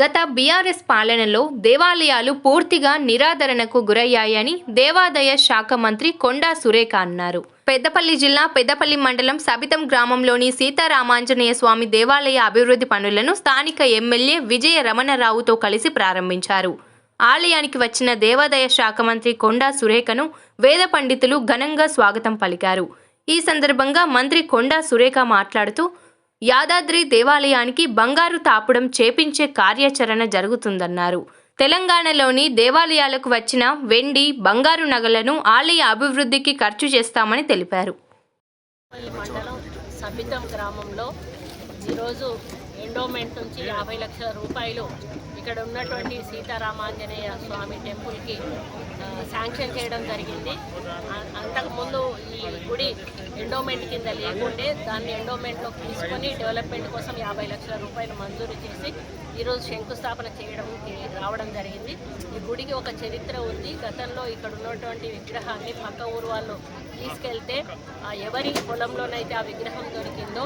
గత బీఆర్ఎస్ పాలనలో దేవాలయాలు పూర్తిగా నిరాదరణకు గురయ్యాయని దేవాదాయ శాఖ మంత్రి కొండా సురేఖ అన్నారు. పెద్దపల్లి జిల్లా పెద్దపల్లి మండలం సబితం గ్రామంలోని సీతారామాంజనేయ స్వామి దేవాలయ అభివృద్ధి పనులను స్థానిక ఎమ్మెల్యే విజయ రమణరావుతో కలిసి ప్రారంభించారు. ఆలయానికి వచ్చిన దేవాదాయ శాఖ మంత్రి కొండా సురేఖను వేద పండితులు ఘనంగా స్వాగతం పలికారు. ఈ సందర్భంగా మంత్రి కొండా సురేఖ మాట్లాడుతూ యాదాద్రి దేవాలయానికి బంగారు తాపుడం చేపించే కార్యాచరణ జరుగుతుందన్నారు. తెలంగాణలోని దేవాలయాలకు వచ్చిన వెండి బంగారు నగలను ఆలయ అభివృద్ధికి ఖర్చు చేస్తామని తెలిపారు. మండలం సబితం గ్రామంలో ఈరోజు ఎండోమెంట్ నుంచి యాభై లక్షల రూపాయలు ఇక్కడ ఉన్నటువంటి సీతారామాంజనేయ స్వామి టెంపుల్కి శాంక్షన్ చేయడం జరిగింది. అంతకుముందు ఈ గుడి ఎండోమెంట్ కింద లేకుండే దాన్ని ఎండోమెంట్లో తీసుకొని డెవలప్మెంట్ కోసం యాభై లక్షల రూపాయలు మంజూరు చేసి ఈరోజు శంకుస్థాపన చేయడం రావడం జరిగింది. ఈ గుడికి ఒక చరిత్ర ఉంది. గతంలో ఇక్కడ ఉన్నటువంటి విగ్రహాన్ని పక్క ఊరు వాళ్ళు తీసుకెళ్తే ఎవరి పొలంలోనైతే ఆ విగ్రహం దొరికిందో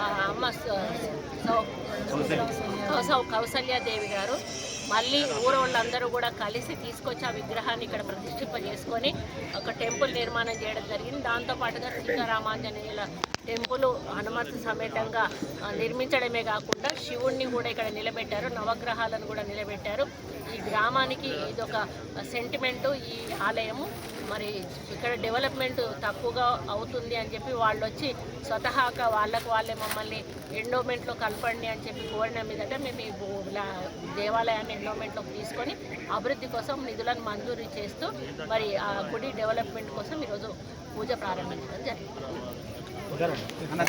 ఆ అమ్మ స- సౌ- కౌసల్యాదేవి గారు. మళ్ళీ ఊరు వాళ్ళందరూ కూడా కలిసి తీసుకొచ్చి ఆ విగ్రహాన్ని ఇక్కడ ప్రతిష్ఠింప చేసుకొని ఒక టెంపుల్ నిర్మాణం చేయడం జరిగింది. దాంతోపాటుగా रामांजन టెంపుల్ హనుమత్ సమేతంగా నిర్మించడమే కాకుండా శివుణ్ణి కూడా ఇక్కడ నిలబెట్టారు నవగ్రహాలను కూడా నిలబెట్టారు. ఈ గ్రామానికి ఇదొక సెంటిమెంటు ఈ ఆలయము. మరి ఇక్కడ డెవలప్మెంట్ తక్కువగా అవుతుంది అని చెప్పి వాళ్ళు వచ్చి స్వతహాగా వాళ్ళకు వాళ్ళే మమ్మల్ని ఎండోమెంట్లో కలపండి అని చెప్పి కోరిన మీదట మేము ఈ దేవాలయాన్ని ఎండోమెంట్లోకి తీసుకొని అభివృద్ధి కోసం నిధులను మంజూరు చేస్తూ మరి ఆ గుడి డెవలప్మెంట్ కోసం ఈరోజు పూజ ప్రారంభించడం జరిగింది. 对